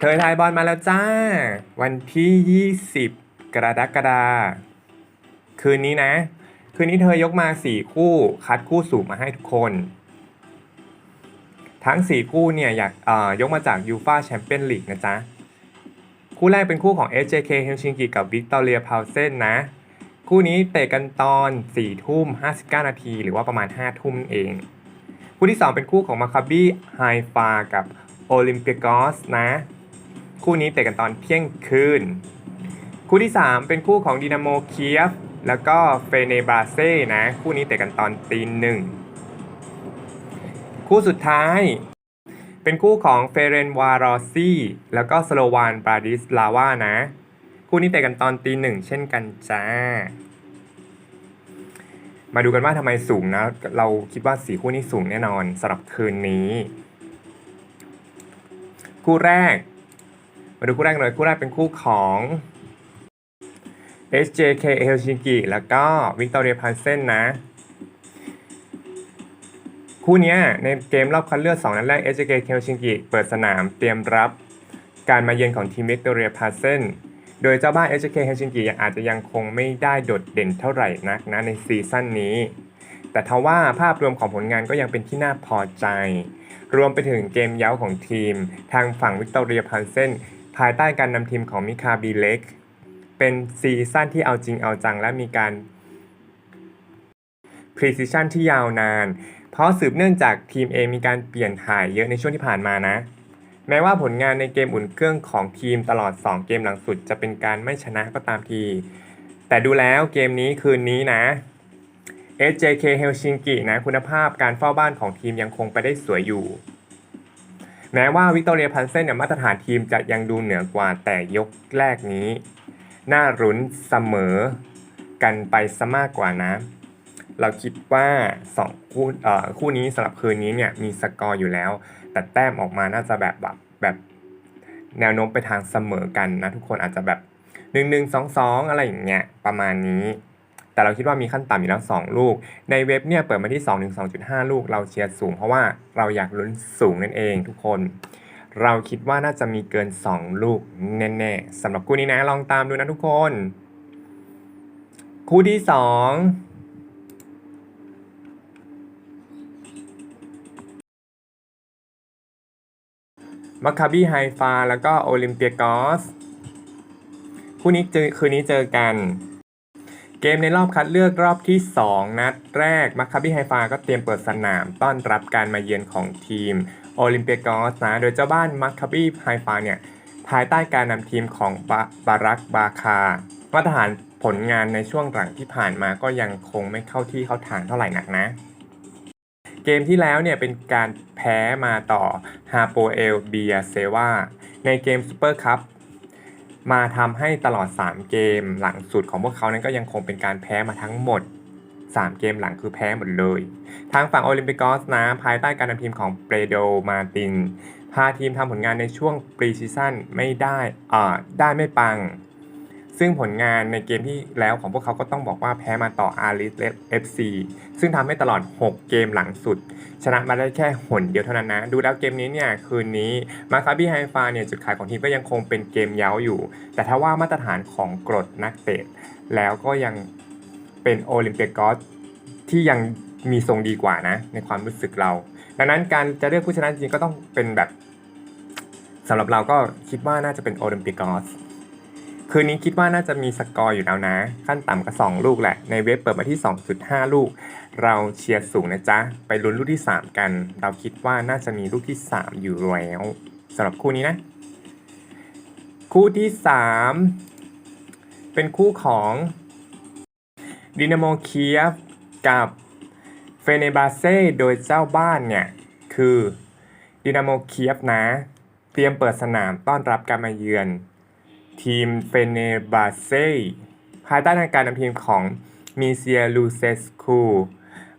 เธอทายบอลมาแล้วจ้า วันที่ 20 กรกฎาคมคืนนี้นะ คืนนี้เธอยกมา 4 คู่ คัดคู่สูงมาให้ทุกคน ทั้ง 4 คู่เนี่ยอยากเอ่อยกมาจากยูฟาแชมเปี้ยนลีกนะจ๊ะ คู่แรกเป็นคู่ของ SJK เฮลชิงกิกับวิกตอเรียพาวเซนนะ คู่นี้เตะกันตอน4ทุ่ม59 นาที หรือว่าประมาณ 5 ทุ่มเอง คู่ที่ 2 เป็นคู่ของมาคาบี้ไฮฟากับโอลิมเปียกอสนะ คู่นี้เตะกันตอนเที่ยงคืน คู่ที่ 3 เป็นคู่ของดินาโมเคียฟแล้วก็เฟเนบาเซ่นะ คู่นี้เตะกันตอนตีหนึ่งคู่สุดท้าย เป็นคู่ของเฟเรนวารอซี่แล้วก็สโลวานบราดิสลาวานะ คู่นี้เตะกันตอนตีหนึ่งเช่นกันจ้า มาดูกันว่าทำไมสูงนะ เราคิดว่าสีคู่นี้สูงแน่นอนสำหรับคืนนี้ คู่แรก มาดูคู่แรกเลยคู่แรกเป็นคู่ของ SJK Helsinki แล้วก็ Victoria p a n s e n นะ คู่นี้ในเกมรอบคัดเลือก2นัดแรก SJK Helsinki เปิดสนามเตรียมรับการมาเยือนของทีม Victoria p a n s e n โดยเจ้าบ้าน SJK Helsinki ยังอาจจะยังคงไม่ได้โดดเด่นเท่าไหร่นักนะในซีซั่นนี้ แต่ทว่าภาพรวมของผลงานก็ยังเป็นที่น่าพอใจ รวมไปถึงเกมเย้าของทีม ทางฝั่งวิกตอเรียพันเซน ภายใต้การนำทีมของมิคาบีเล็ก เป็นซีซั่นที่เอาจริงเอาจังและมีการ precision ที่ยาวนาน เพราะสืบเนื่องจากทีมเองมีการเปลี่ยนถ่ายเยอะในช่วงที่ผ่านมานะ แม้ว่าผลงานในเกมอุ่นเครื่องของทีมตลอด 2 เกมหลังสุดจะเป็นการไม่ชนะก็ตามที แต่ดูแล้วเกมนี้คืนนี้นะ SJK Helsinki นะคุณภาพการเฝ้าบ้านของทีมยังคงไปได้สวยอยู่ แม้ว่าวิกตอเรียพันเซนเนี่ยมาตรฐานทีมจะยังดูเหนือกว่าแต่ยกแรกนี้ น่ารุนเสมอกันไปซะมากกว่านะ เราคิดว่าสองคู่เอ่อคู่นี้สำหรับคืนนี้เนี่ยมีสกอร์อยู่แล้ว แต่แต้มออกมาน่าจะแบบแบบแบบแนวโน้มไปทางเสมอกันนะทุกคนอาจจะแบบ 1 1 2 2 อะไรอย่างเงี้ยประมาณนี้ แต่เราคิดว่ามีขั้นต่ำอยู่แล้ว 2 ลูก ในเว็บเนี่ยเปิดมาที่2ถึง2.5 ลูก เราเชียร์สูง เพราะว่าเราอยากลุ้นสูงนั่นเองทุกคน เราคิดว่าน่าจะมีเกิน 2 ลูกแน่ๆสำหรับคู่นี้นะลองตามดูนะทุกคน คู่ที่ 2มัคคาบี้ไฮฟา แล้วก็โอลิมเปียกอส คู่นี้เจอคืนนี้เจอกัน กมในรอบคัดเลือกรอบที่ 2 นัดแรกมัคคาบี้ไฮฟาก็เตรียมเปิดสนามต้อนรับการมาเยือนของทีมโอลิมเปียกอสนะโดยเจ้าบ้านมัคคาบี้ไฮฟาเนี่ยภายใต้การนำทีมของบาบารักบาคามาตรฐานผลงานในช่วงหลังที่ผ่านมาก็ยังคงไม่เข้าที่เข้าทางเท่าไหร่นักนะ เกมที่แล้วเนี่ยเป็นการแพ้มาต่อฮาโปเอลเบียเซวาในเกมซูเปอร์คัพ มาทำให้ตลอด 3 เกมหลังสุดของพวกเขานั้นก็ยังคงเป็นการแพ้มาทั้งหมด 3 เกมหลังคือแพ้หมดเลย ทางฝั่งโอลิมปิกอสนะภายใต้การนำทีมของเปโดมาตินพาทีมทำผลงานในช่วงปรีซีซั่นไม่ได้อ่าได้ไม่ปัง ซึ่งผลงานในเกมที่แล้วของพวกเขาก็ต้องบอกว่าแพ้มาต่ออาริสเอฟซีซึ่งทำให้ตลอด 6 เกมหลังสุด ชนะมาได้แค่หนเดียวเท่านั้นนะ ดูแล้วเกมนี้เนี่ยคืนนี้มาคาบี้ไฮฟาเนี่ยจุดขายของทีมก็ยังคงเป็นเกมเย้าอยู่ แต่ถ้าว่ามาตรฐานของกรดนักเตะแล้วก็ยังเป็นโอลิมเปียกอสที่ยังมีทรงดีกว่านะ ในความรู้สึกเรา ดังนั้นการจะเลือกผู้ชนะจริงก็ต้องเป็นแบบสำหรับเราก็คิดว่าน่าจะเป็นโอลิมปิกอส คืนนี้คิดว่าน่าจะมีสกอร์อยู่แล้วนะ ขั้นต่ำก็2ลูกแหละ ในเว็บเปิดมาที่ 2.5 ลูก เราเชียร์สูงนะจ๊ะ ไปลุ้นลูกที่ 3 กัน เราคิดว่าน่าจะมีลูกที่ 3 อยู่แล้วสำหรับคู่นี้นะ คู่ที่ 3 เป็นคู่ของดินาโมเคียฟกับเฟเนบาเซ่โดยเจ้าบ้านเนี่ย คือดินาโมเคียฟนะ เตรียมเปิดสนามต้อนรับการมาเยือน ทีมเฟเนบาเซ่ภายใต้ทางการนำทีมของมิเซียลูเซสคู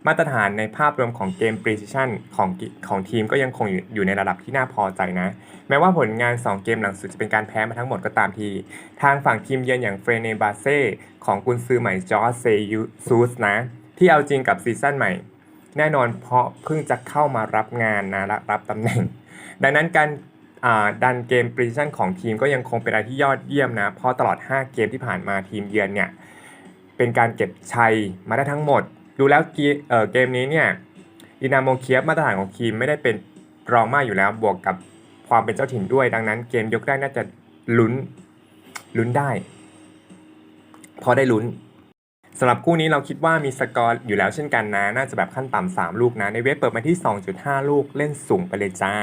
มาตรฐานในภาพรวมของเกม Precision ของของทีมก็ยังคงอยู่ในระดับที่น่าพอใจนะ แม้ว่าผลงาน 2 เกมหลังสุดจะเป็นการแพ้มาทั้งหมดก็ตามที ทางฝั่งทีมเยือนอย่างเฟเนบาเซ่ของกุนซือใหม่จอร์เซยูซูสนะ ที่เอาจริงกับซีซั่นใหม่ แน่นอนเพราะเพิ่งจะเข้ามารับงานนะรับตำแหน่ง ดังนั้นการ ดันเกม precision ของทีมก็ยังคงเป็นอะไรที่ยอดเยี่ยมนะ เพราะตลอด 5 เกมที่ผ่านมาทีมเยือนเนี่ยเป็นการเก็บชัยมาได้ทั้งหมด ดูแล้วเเอ่อเกมนี้เนี่ยดินาโมเคียบมาตรฐานของทีมไม่ได้เป็นรองมากอยู่แล้วบวกกับความเป็นเจ้าถิ่นด้วย ดังนั้นเกมยกแรกน่าจะลุ้นลุ้นได้ พอได้ลุ้น สำหรับคู่นี้เราคิดว่ามีสกอร์อยู่แล้วเช่นกันนะ น่าจะแบบขั้นต่ำสามลูกนะ ในเว็บเปิดมาที่ 2.5 ลูกเล่นสูงไปเลยจ้า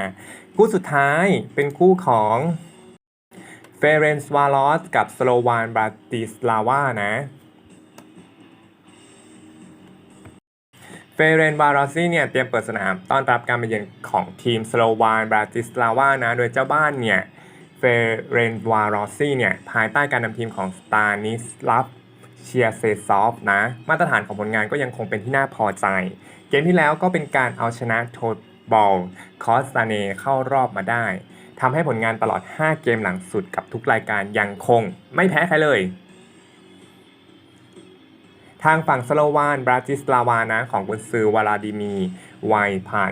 คู่สุดท้ายเป็นคู่ของเฟเรนสวาลอสกับสโลวานบราติสลาวานะเฟเรนวารอซี่เนี่ยเตรียมเปิดสนามต้อนรับการมาเยือนของทีมสโลวานบราติสลาวานะ โดยเจ้าบ้านเนี่ยเฟเรนวารอซี่เนี่ยภายใต้การนำทีมของสตานิสลาฟ เชียร์เซซอฟนะ มาตรฐานของผลงานก็ยังคงเป็นที่น่าพอใจ เกมที่แล้วก็เป็นการเอาชนะโทบอลคอสตาเนเข้ารอบมาได้ทำให้ผลงานตลอด 5 เกมหลังสุดกับทุกรายการยังคง ไม่แพ้ใครเลย ทางฝั่งสโลวานบราติสลาวานะของกุนซือวลาดิมีไวผ่าน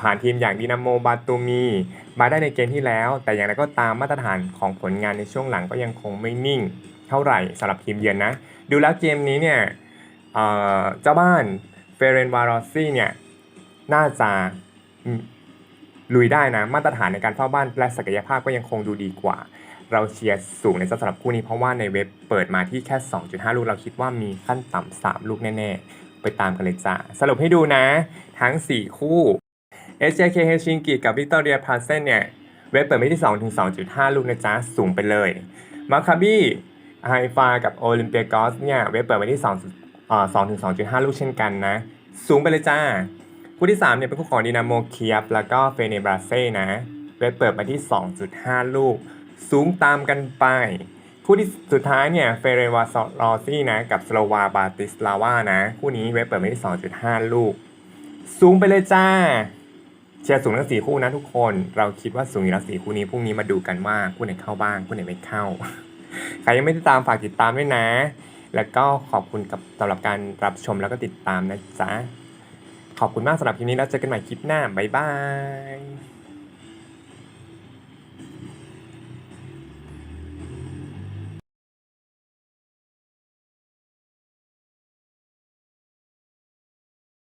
ผ่านทีมอย่างดินาโมบาตูมี มาได้ในเกมที่แล้ว แต่อย่างไรก็ตามมาตรฐานของผลงานในช่วงหลังก็ยังคงไม่นิ่ง เท่าไหร่สำหรับทีมเยือนนะ ดูแล้วเกมนี้เนี่ยเจ้าบ้านเฟเรนวารอซี่เนี่ยน่าจะลุยได้นะ มาตรฐานในการเฝ้าบ้านและศักยภาพก็ยังคงดูดีกว่า เราเชียร์สูงในสำหรับคู่นี้เพราะว่าในเว็บเปิดมาที่แค่ 2.5 ลูกเราคิดว่ามีขั้นต่ำ3ลูกแน่ๆ ไปตามกันเลยจ้าสรุปให้ดูนะ ทั้ง 4 คู่ SJK เฮชิงกิกับวิกตอเรียพาเซนเนี่ยเว็บเปิดมาที่ 2 ถึง 2.5 ลูกนะจ๊ะสูงไปเลยมาคาบี้ ไฮฟากับโอลิมเปียกอสเนี่ยเว็บเปิดมาที่2อ่า2ถึง2.5 ลูกเช่นกันนะ สูงไปเลยจ้า คู่ที่3เนี่ยเป็นคู่ของดินาโมเคียบแล้วก็เฟเนบราเซ่นะ เว็บเปิดมาที่ 2.5 ลูก สูงตามกันไป คู่ที่สุดท้ายเนี่ยเฟเรวาลอซี่นะกับสโลวาบาติสลาวานะ คู่นี้เว็บเปิดมาที่ 2.5 ลูก สูงไปเลยจ้าเชียร์สูงทั้งสี่คู่นะทุกคน เราคิดว่าสูงอยู่แล้วสี่คู่นี้พรุ่งนี้มาดูกันว่าคู่ไหนเข้าบ้างคู่ไหนไม่เข้า ใครยังไม่ติดตามฝากติดตามด้วยนะ แล้วก็ขอบคุณกับสำหรับการรับชมแล้วก็ติดตามนะจ๊ะ ขอบคุณมากสำหรับคลิปนี้แล้วเจอกันใหม่คลิปหน้า บ๊ายบาย